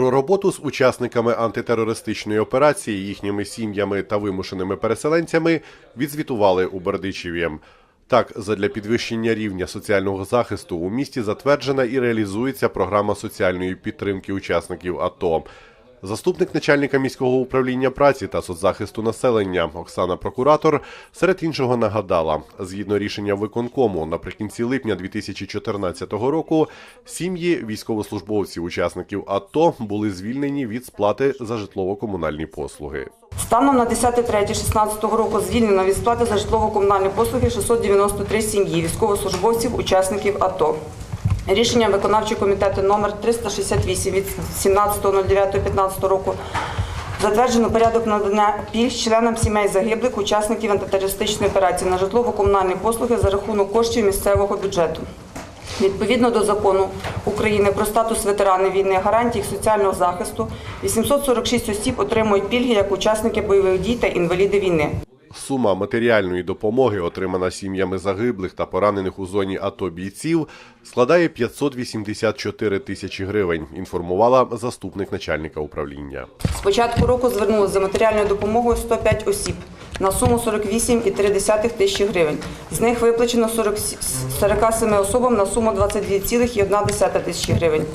Про роботу з учасниками антитерористичної операції, їхніми сім'ями та вимушеними переселенцями відзвітували у Бердичеві. Так, задля підвищення рівня соціального захисту у місті затверджена і реалізується програма соціальної підтримки учасників АТО. Заступник начальника міського управління праці та соцзахисту населення Оксана Прокуратор серед іншого нагадала, згідно рішення виконкому, наприкінці липня 2014 року сім'ї військовослужбовців учасників АТО були звільнені від сплати за житлово-комунальні послуги. Станом на 10.03.16 року звільнено від сплати за житлово-комунальні послуги 693 сім'ї військовослужбовців, учасників АТО. Рішенням виконавчого комітету номер 368 від 17.09.15 року затверджено порядок надання пільг членам сімей загиблих учасників антитерористичної операції на житлово-комунальні послуги за рахунок коштів місцевого бюджету. Відповідно до закону України про статус ветеранів війни, гарантій їх соціального захисту, 846 осіб отримують пільги як учасники бойових дій та інваліди війни. Сума матеріальної допомоги, отримана сім'ями загиблих та поранених у зоні АТО бійців, складає 584 тисячі гривень, інформувала заступник начальника управління. З початку року звернулося за матеріальною допомогою 105 осіб на суму 48,3 тисячі гривень. З них виплачено 40 47 особам на суму 22,1 тисячі гривень.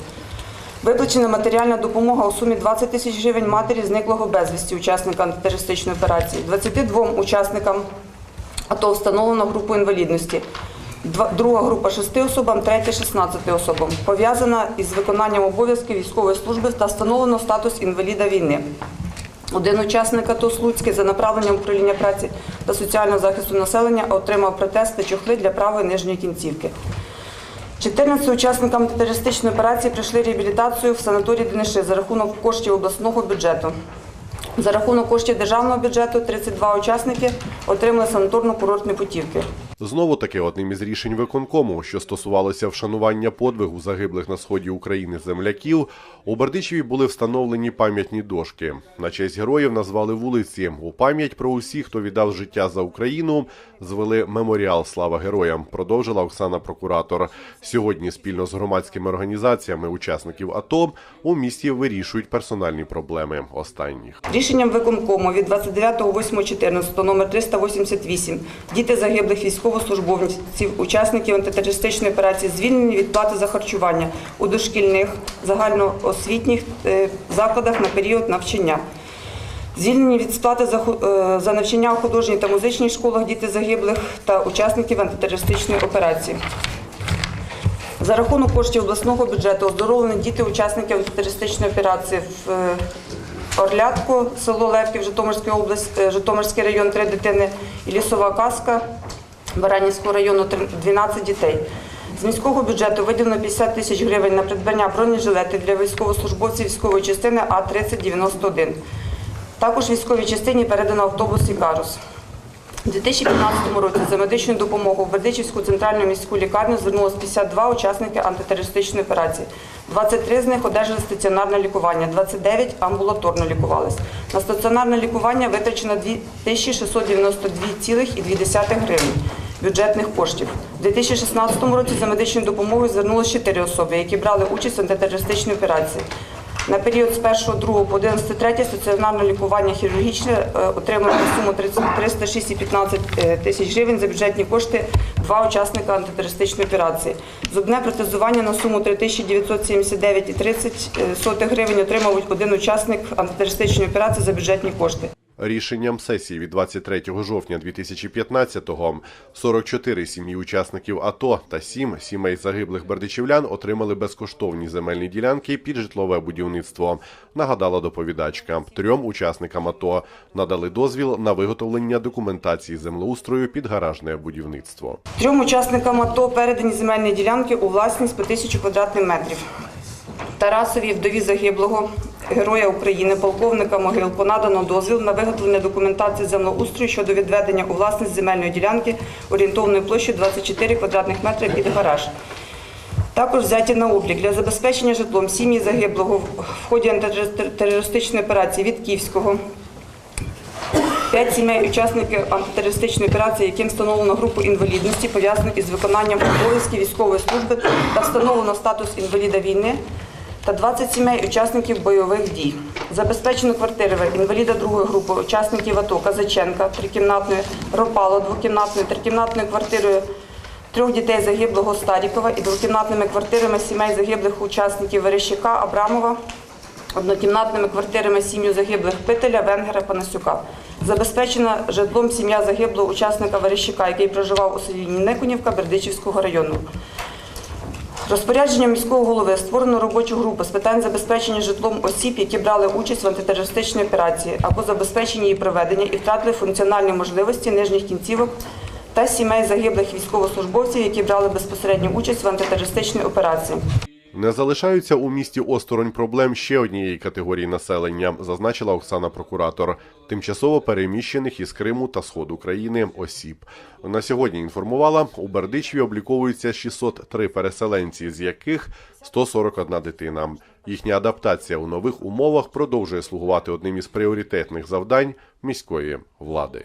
Виплачена матеріальна допомога у сумі 20 тисяч гривень матері зниклого безвісті учасника антитерористичної операції, 22 учасникам АТО встановлено групу інвалідності. Друга група 6 особам, третя 16 особам. Пов'язана із виконанням обов'язків військової служби та встановлено статус інваліда війни. Один учасник АТО Слуцький за направленням управління праці та соціального захисту населення отримав протез та чохли для правої нижньої кінцівки. 14 учасникам терористичної операції пройшли реабілітацію в санаторії Дениши за рахунок коштів обласного бюджету. За рахунок коштів державного бюджету 32 учасники отримали санаторно-курортні путівки. Знову таки одним із рішень виконкому, що стосувалося вшанування подвигу загиблих на сході України земляків, у Бердичеві були встановлені пам'ятні дошки. На честь героїв назвали вулиці. У пам'ять про усіх, хто віддав життя за Україну, звели меморіал Слава героям. Продовжила Оксана Прокуратор. Сьогодні спільно з громадськими організаціями учасників АТО у місті вирішують персональні проблеми останніх. Рішенням виконкому від 29.08.14 номер 388 діти загиблих військовослужбовців, учасників антитерористичної операції звільнені від плати за харчування у дошкільних загальноосвітніх е, закладах на період навчання. Звільнені від сплати за, е, навчання у художній та музичній школах діти загиблих та учасників антитерористичної операції. За рахунок коштів обласного бюджету оздоровлені діти учасників антитерористичної операції в е, Орлятку, село Левків, Житомирська область, Житомирський район, три дитини і лісова казка Баранівського району 12 дітей. З міського бюджету виділено 50 тисяч гривень на придбання бронежилетів для військовослужбовців військової частини А-3091. Також військовій частині передано автобус «Ікарус». У 2015 році за медичною допомогою в Бердичівську центральну міську лікарню звернулося 52 учасники антитерористичної операції. 23 з них одержали стаціонарне лікування, 29 амбулаторно лікувались. На стаціонарне лікування витрачено 2692,2 гривень бюджетних коштів. У 2016 році за медичною допомогою звернулося 4 особи, які брали участь в антитерористичній операції. На період з 1.2 по 11.3 стаціонарне лікування хірургічне е, отримали суму 30 306,15 е, тисяч гривень за бюджетні кошти два учасника антитерористичної операції. Зубне протезування на суму 3979,30 гривень отримав один учасник антитерористичної операції за бюджетні кошти. Рішенням сесії від 23 жовтня 2015-го 44 сім'ї учасників АТО та 7 сімей загиблих бердичівлян отримали безкоштовні земельні ділянки під житлове будівництво. Нагадала доповідачка. Трьом учасникам АТО надали дозвіл на виготовлення документації землеустрою під гаражне будівництво. Трьом учасникам АТО передані земельні ділянки у власність по тисячу квадратних метрів. Тарасові вдові загиблого героя України, полковника Могилко, надано дозвіл на виготовлення документації землеустрою щодо відведення у власність земельної ділянки орієнтовною площею 24 квадратних метри під гараж. Також взяті на облік для забезпечення житлом сім'ї загиблого в ході антитерористичної операції від Київського П'ять сімей учасників антитерористичної операції, яким встановлено групу інвалідності, пов'язаних із виконанням обов'язків військової служби та встановлено статус інваліда війни, та 20 сімей учасників бойових дій. Забезпечено квартири інваліда другої групи, учасників АТО Казаченка, трикімнатною, Ропало, двокімнатною, трикімнатною квартирою трьох дітей загиблого Старікова і двокімнатними квартирами сімей загиблих учасників Верещака, Абрамова, однокімнатними квартирами сім'ю загиблих Пителя, Венгера, Панасюка. Забезпечена житлом сім'я загиблого учасника Верещака, який проживав у селі Никонівка Бердичівського району. Розпорядженням міського голови створено робочу групу з питань забезпечення житлом осіб, які брали участь в антитерористичній операції або забезпечення її проведення і втратили функціональні можливості нижніх кінцівок та сімей загиблих військовослужбовців, які брали безпосередню участь в антитерористичній операції. Не залишаються у місті осторонь проблем ще однієї категорії населення, зазначила Оксана Прокуратор, тимчасово переміщених із Криму та Сходу країни осіб. На сьогодні інформувала, у Бердичеві обліковується 603 переселенці, з яких 141 дитина. Їхня адаптація у нових умовах продовжує слугувати одним із пріоритетних завдань міської влади.